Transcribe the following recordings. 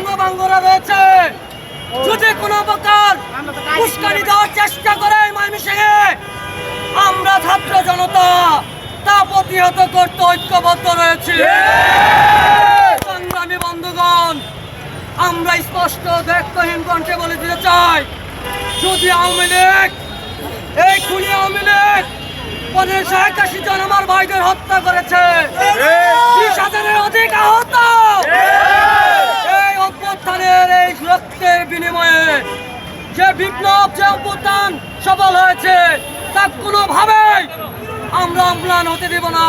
সংঘভঙ্গরা রয়েছে। যদি কোনো প্রকার উস্কানি দেওয়ার চেষ্টা করে ময়মনসিংহে, আমরা ছাত্র জনতা তা প্রতিহত করতে ঐক্যবদ্ধ রয়েছে। সংগ্রামী বন্ধুগণ, আমরা স্পষ্ট দেখতহীন কণ্ঠে বলে দিতে চাই, যদি আওয়ামী লীগ, এই খুনি আওয়ামী লীগ পনেরোশো একাশি জন আমার ভাইদের হত্যা করেছে, বিশ হাজারের অধিক আহত যে বিপ্লব, যে অভ্যুত্থান সফল হয়েছে, তা কোনোভাবেই আমরা অম্লান হতে দেব না।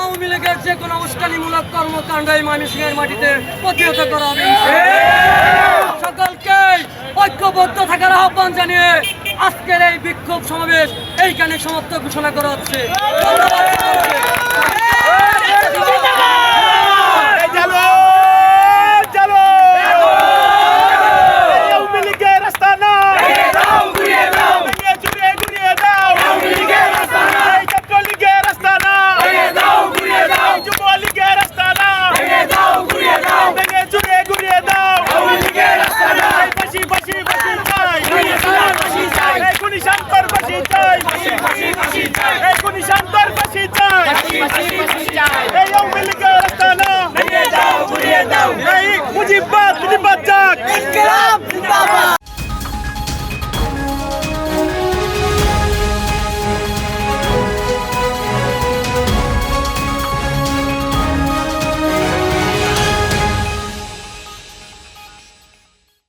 আওয়ামী লীগের যে কোনো উস্কানিমূলক কর্মকাণ্ড এই মানুষের মাটিতে প্রতিহত করা হবে। সকলকে ঐক্যবদ্ধ থাকার আহ্বান জানিয়ে আজকের এই বিক্ষোভ সমাবেশ এইখানে সমাপ্ত ঘোষণা করা হচ্ছে।